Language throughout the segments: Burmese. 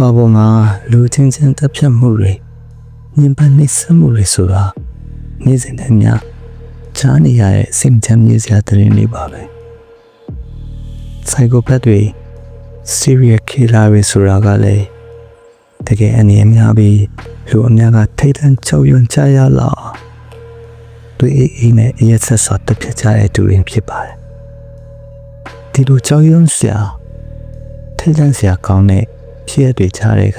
ဘာပေါ်မှာလူချင်းချင်းတပ်ဖြတ်မှုတွေညင်ပန်းနှိမ့်ဆက်မှုတွေဆိုတာနေ့စဉ်နဲ့မျှချားနေရတဲ့စိတ်ချမ်းမြေစရာသတင်းတွေပါပဲစိုက်ကိုပတ်တွေ serial killer တွေဆိုတာကလည်းတကယ်အနေအများပြီးလူအများကထိတ်တန့်ကြောက်ရွံ့ကြရလားတွေ့အေးအေးနဲ့အရက်ဆက်စွာတက်ဖြတ်ကြတဲ့သူတွေဖြစ်ပါတယ်ဒီလိုကြောက်ရွံ့စရာထိတ်တန့်စရာကောင်းတဲ့ ဖြစ်ရတွေကြားတဲ့က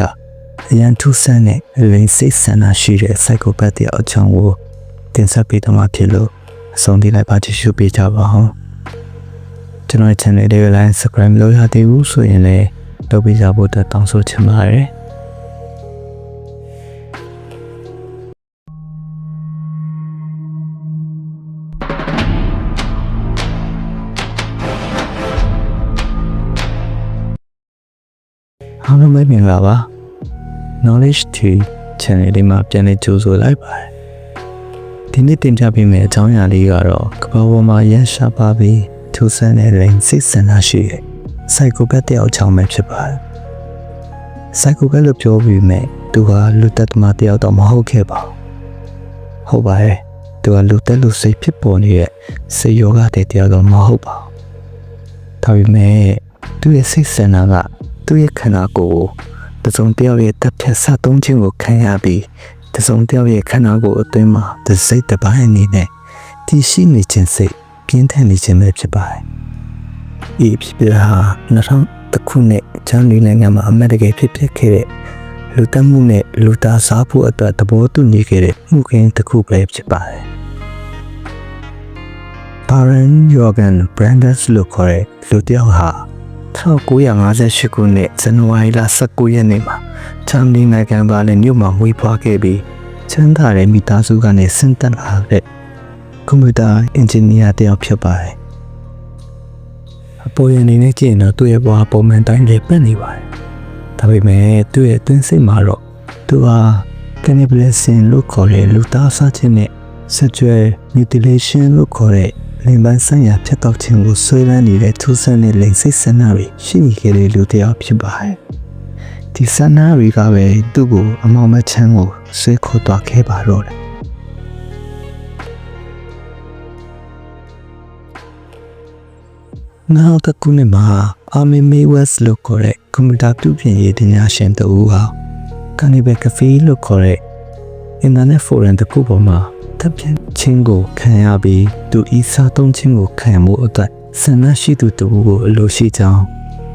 အရန်ထူးဆန်းတဲ့လိန်စိတ်ဆန္ဒရှိတဲ့ psychopath တယောက်အကြောင်းကိုတင်ဆက်ပေးတော့မှာဖြစ်လို့အဆုံးထိလိုက်ပါကြည့်ရှုပေးကြပါဦးကျွန်တော်ရဲ့ channel လေးကို like subscribe လုပ်ရသေးဘူးဆိုရင်လည်းလုပ်ပေးကြဖို့အတွက်တောင်းဆိုချင်ပါတယ် အားလုံးပဲမင်္ဂလာပါ knowledge to channel လေးမှာပြန်လည်ကြိုဆိုလိုက်ပါတယ်ဒီနေ့တင်ပြပေးမယ့်အကြောင်းအရာလေးကတော့ကမ္ဘာပေါ်မှာရန်ရှာပါပြီးထူးဆန်းတဲ့လိန်စိတ်ဆန္ဒရှိတဲ့ psychopath တယောက်အကြောင်းပဲဖြစ်ပါတယ် psychopath လို့ပြောပြီးမြဲသူဟာလူတက်သမားတယောက်တော့မဟုတ်ခဲ့ပါဘူးဟုတ်ပါရဲ့သူကလူတက်လူစိတ်ဖြစ်ပေါ်နေတဲ့စိတ်ယောဂတဲ့တယောက်တော့မဟုတ်ပါဘူးဒါပေမဲ့သူရဲ့စိတ်ဆန္ဒက သူ့ရဲ့ခန္ဓာကိုယ်ကိုတစ်စုံတစ်ယောက်ရဲ့တပ်ဖြတ်ဆက်သုံးခြင်းကိုခံရပြီးတစ်စုံတစ်ယောက်ရဲ့ခန္ဓာကိုယ်အတွင်းမှာတစ်စိတ်တစ်ပိုင်းအနေနဲ့တည်ရှိနေခြင်းစိတ်ပြင်းထန်နေခြင်းပဲဖြစ်ပါတယ်။ဤဖြစ်ပြဟာ2000ခုနှစ်ချမ်းလီနိုင်ငံမှာအမတ်တကယ်ဖြစ်ဖြစ်ခဲ့တဲ့လူတက်မှုနဲ့လူသားစားဖို့အတွက်သဘောတူညီခဲ့တဲ့မှုခင်းတစ်ခုပဲဖြစ်ပါတယ်။ Baron Jorgen Brandes လို့ခေါ်တဲ့လူတစ်ယောက်ဟာ 1958ခုနှစ်ဇန်နဝါရီလ19ရက်နေ့မှာချမ်နီနိုင်ငံပါလင်မြို့မှာမွေးဖွားခဲ့ပြီးချမ်းသာတဲ့မိသားစုကနေဆင်းသက်လာတဲ့ကွန်ပျူတာအင်ဂျင်နီယာတယောက်ဖြစ်ပါတယ်။အပေါ်ရအနေနဲ့ကြည့်ရင်တော့သူ့ရဲ့ဘဝပုံမှန်တိုင်းလေးပြတ်နေပါတယ်။ဒါပေမဲ့သူ့ရဲ့အတွင်းစိတ်မှာတော့သူဟာ cannibalism လို့ခေါ်တဲ့လူသားစားခြင်းနဲ့ sexual mutilation လို့ခေါ်တဲ့ လိင်ပိုင်းဆိုင်ရာဖြတ်တောက်ခြင်းကိုဆွဲလန်းနေတဲ့ထူးဆန်းတဲ့လိင်စိတ်ဆန္ဒတွေရှိနေခဲ့တဲ့လူတစ်ယောက်ဖြစ်ပါတယ်။ဒီဆန္ဒတွေကပဲသူ့ကိုအမောင်မချမ်းကိုဆွဲခေါ်သွားခဲ့ပါတော့တယ်။နောက်တစ်ခုနဲ့မှာအာမီမေဝက်စ်လို့ခေါ်တဲ့ကွန်ပျူတာပြုပြင်ရေးပညာရှင်တူဟာကန်နီဘယ်ကဖေးလို့ခေါ်တဲ့အင်တာနက်ဖိုရမ်တစ်ခုပေါ်မှာ တပ်ဖြတ်ခြင်းကိုခံရပြီးသူဤစားသုံးခြင်းကိုခံမှုအတွက်ဆန္ဒရှိသူတူကိုအလိုရှိကြောင်း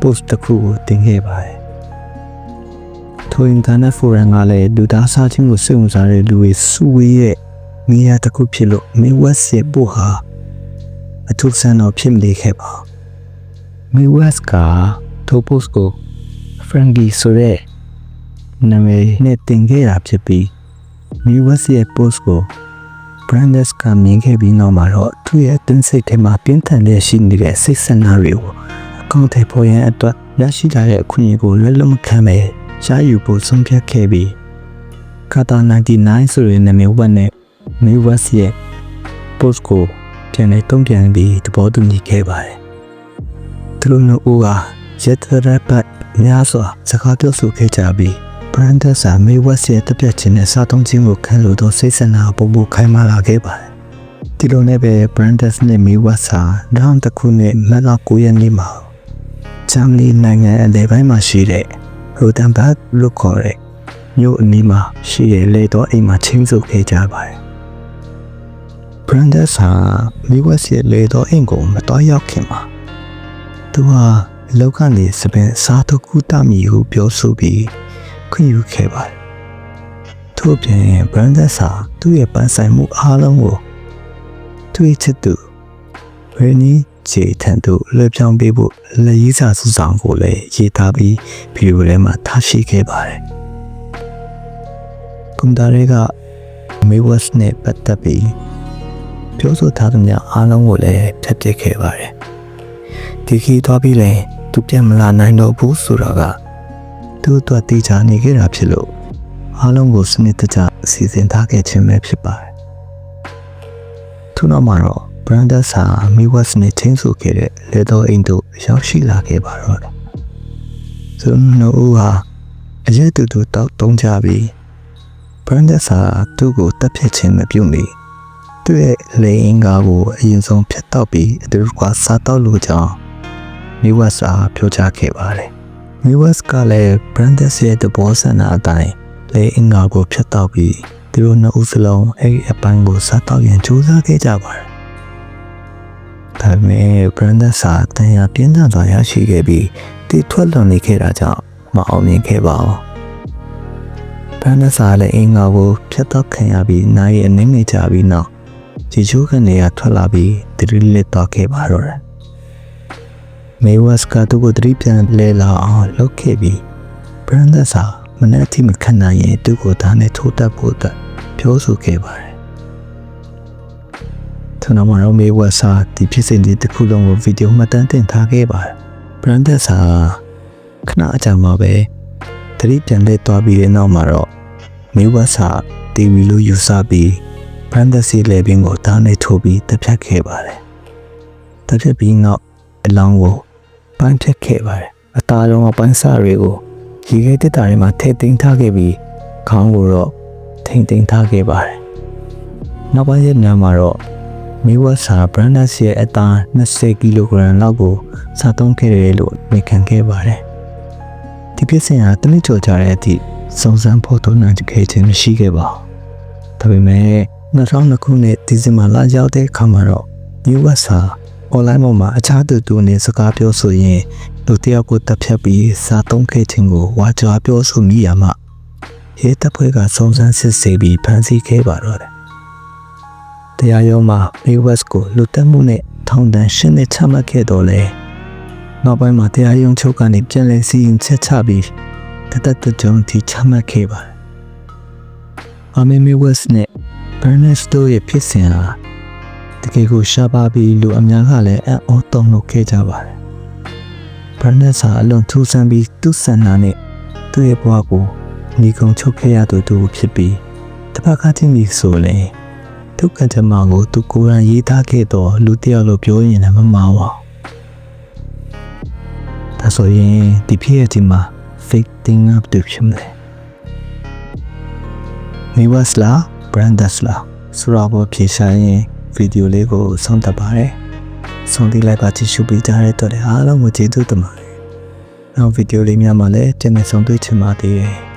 post တစ်ခုကိုတင်ခဲ့ပါတယ်။ထိုအင်တာနက်ဖိုရမ်ကလည်းလူသားစားခြင်းကိုစိတ်ဝင်စားတဲ့လူတွေစုဝေးရဲ့နေရာတစ်ခုဖြစ်လို့မေဝက်စ်ရဲ့ပို့ဟာအထူးဆန်းတော့ဖြစ်မနေခဲ့ပါဘူး။မေဝက်စ်ကထို post ကို Frankie ဆိုတဲ့နာမည်နဲ့တင်ခဲ့တာဖြစ်ပြီးမေဝက်စ်ရဲ့ post ကို Brandes ကမြင်ခဲ့ပြီးနောက်မှာတော့သူ့ရဲ့အသင်းစိတ်ထဲမှာပြင်းထန်တဲ့ရှိနေတဲ့စိတ်ဆန္ဒတွေကိုအကောင့်ထဲပေါ်ရန်အတွက်ရရှိလာတဲ့အခွင့်အရေးကိုလွယ်လွယ်မခံပဲရှားယူဖို့ဆုံးဖြတ်ခဲ့ပြီးကာတာ99ဆိုတဲ့နာမည်ဝတ်နဲ့ New West ရဲ့ post ကိုပြန်လည်တုံ့ပြန်ပြီးသဘောတူညီခဲ့ပါတယ်။သူတို့မျိုးကရက်သရပတ်များစွာစကားပြောဆိုခဲ့ကြပြီး Brandes ဟာမေဝက်ရဲ့တပြက်ချင်းနဲ့စားသုံးခြင်းကိုခံလို့တော့စိတ်ဆန္ဒပုံပုံခိုင်းမလာခဲ့ပါတယ်။ဒီလိုနဲ့ပဲ Brandes နဲ့မေဝက်ဟာနောက်တစ်ခုနဲ့မလ9ရက်နေ့မှာဂျမ်လီနိုင်ငံအလယ်ပိုင်းမှာရှိတဲ့ Rotenburg လို့ခေါ်တဲ့မြို့အနီးမှာရှိတဲ့လေတော့အိမ်မှာချင်းစုပ်ခဲ့ကြပါတယ်။ Brandes ဟာမေဝက်ရဲ့လေတော့အိမ်ကိုမတော်ရောက်ခင်မှာသူဟာလောက်ကနေစပင်စားထုတ်ကူတမီဟုပြောဆိုပြီး ခွင့်ယူခဲ့ပါတယ်။ထို့ပြင် Brandon စာသူ့ရဲ့ပန်းဆိုင်မှုအားလုံးကိုသူ့ချစ်သူဝင်းနီခြေထန်သူလွှဲပြောင်းပေးဖို့လက်ရည်စာစုဆောင်ကိုလည်းရေးသားပြီးဗီဒီယိုထဲမှာထားရှိခဲ့ပါတယ်။ကွန်တာတွေကမေဝတ်နဲ့ပတ်သက်ပြီးပြောဆိုထားသမျှအားလုံးကိုလည်းဖျက်ပစ်ခဲ့ပါတယ်။ဒီခီသွားပြီးလည်းသူပြန်မလာနိုင်တော့ဘူးဆိုတော့က သူ့အတွက်တေချာနေခဲ့တာဖြစ်လို့အားလုံးကိုစနစ်တကျစီစဉ်ထားခဲ့ခြင်းပဲဖြစ်ပါတယ်။ထို့နောက်မှာတော့ Brandon ဆာမီဝတ်နဲ့ချင်းဆိုခဲ့တဲ့လေတော်အိမ်တို့ရောက်ရှိလာခဲ့ပါတော့တယ်။ဇွန်နိုဦးဟာအရက်တူတူတောက်တုံးကြပြီးဘရန်ဒက်စာသူ့ကိုတက်ဖြတ်ခြင်းမပြုမိသူ့ရဲ့လေအင်္ဂါကိုအရင်ဆုံးဖြတ်တောက်ပြီးအတူကစားတောက်လို့ကြောင်းမိဝတ်စာပြောကြားခဲ့ပါတယ် မိဝတ်ကလည်းဘရန်ဒက်ရဲ့တဘောဆန္ဒအတိုင်းလေအင်္ဂါကိုဖြတ်တောက်ပြီးသူတို့နှစ်ဦးစလုံးအဲ့ဒီအပိုင်းကိုစားတောက်ရင်ကြိုးစားခဲ့ကြပါတယ်ဒါပေမဲ့ဘရန်ဒက်စာတန်ရာပြင်းထန်စွာရရှိခဲ့ပြီးတီထွက်လွန်နေခဲ့တာကြောင့်မအောင်မြင်ခဲ့ပါဘူး။ဘန်နစာလည်းအင်္ဂါကိုဖျက်တော့ခံရပြီးနိုင်ရဲ့အနေနဲ့ကြပြီးနောက်ဂျီချိုးကနေရထွက်လာပြီးတရီလက်တော့ခဲ့ပါတော့တယ်။ မေဝတ်ကသူ့ကိုတရီပြန်လဲလာအောင်လုပ်ခဲ့ပြီးဘန်နစာမနေ့အထိမခံနိုင်ရင်သူ့ကိုဒါနဲ့ထိုးတက်ဖို့အတွက်ပြောဆိုခဲ့ပါတယ်။သူနာမတော်မေဝတ်စာဒီဖြစ်စဉ်ဒီတစ်ခုလုံးကိုဗီဒီယိုမှတ်တမ်းတင်ထားခဲ့ပါတယ်။ဘရန်ဒက်စာခဏအကြာမှာပဲတတိပြန်လဲသွားပြီးတဲ့နောက်မှာတော့မေဝတ်စာတီဗီလိုယူဆပြီးဘရန်ဒက်စီလေဘင်းကိုတားနဲ့ထိုးပြီးတက်ဖြတ်ခဲ့ပါတယ်။တက်ဖြတ်ပြီးနောက်အလောင်းကို ပန်းထက်ခဲ့ပါတယ်။အသားလုံးကပန်းစားတွေကိုရေခဲတက်တာတွေမှာထည့်သိမ်းထားခဲ့ပြီးခေါင်းကိုတော့ထိမ့်သိမ်းထားခဲ့ပါတယ်။နောက်ပိုင်းရက်များမှာတော့မီဝတ်စာဘရန်ဒတ်ရဲ့အသား20ကီလိုဂရမ်လောက်ကိုစားသုံးခဲ့တယ်လို့မိခံခဲ့ပါတယ်။ဒီဖြစ်စဉ်ဟာတနစ်ကျော်ကြတဲ့အထိစုံစမ်းဖို့တော့နိုင်ခဲ့ခြင်းမရှိခဲ့ပါဘူး။ဒါပေမဲ့2002ခုနှစ်ဒီဇင်ဘာလရောက်တဲ့အခါမှာတော့မီဝတ်စာ online ပေါ်မှာအခြားသူတူနဲ့စကားပြောဆိုရင်လူတစ်ယောက်ကိုတပ်ဖြတ်ပြီးစားသုံးခဲ့ခြင်းကိုဝါကြွားပြောဆိုမိရမှရဲတပ်ဖွဲ့ကစုံစမ်းစစ်ဆေးပြီးဖမ်းဆီးခဲ့ပါတော့တယ်။တရားရုံးမှာ West ကိုလူတက်မှုနဲ့ထောင်ဒဏ်ရှင်းနှစ်ချမှတ်ခဲ့တော့လေ။နောက်ပိုင်းမှာတရားရုံးချုပ်ကနေပြန်လည်စီရင်ချက်ချပြီးတသက်တကြုံထိချမှတ်ခဲ့ပါတယ်။အမေမီ West နဲ့ Bernard တို့ရဲ့ဖြစ်စဉ်ဟာ တကယ်ကိုရှားပါပြီးလူအများကလည်းအံ့ဩတုန်လှုပ်ခဲ့ကြပါတယ်။ Bernard ဟာအလွန်ထူးဆန်းပြီးသူ့ဆန္ဒနဲ့သူ့ရဲ့ဘဝကိုညီကုံချုပ်ခဲ့ရသူတူဖြစ်ပြီးတစ်ဖက်ကချင်းပြီးဆိုရင်ဒုက္ခဓမ္မကိုသူကိုယ်တိုင်ရေးသားခဲ့တော့လူတစ်ယောက်လိုပြောရင်လည်းမမှားပါဘူး။ဒါဆိုရင်ဒီဖြစ်ရခြင်းမှာ fake thing up တူဖြစ်မလဲ။မိဝတ်လာ brandus လာဆိုတော့ဖြေရှာရင် ဗီဒီယိုလေးကိုဆုံးသတ်ပါတယ်။ဆုံးသီးလိုက်ပါကြည့်ရှုပေးကြတဲ့အတွက်အားလုံးကိုကျေးဇူးတင်ပါတယ်။နောက်ဗီဒီယိုလေးများမှာလည်းပြန်လည်ဆုံတွေ့ချင်ပါသေးတယ်။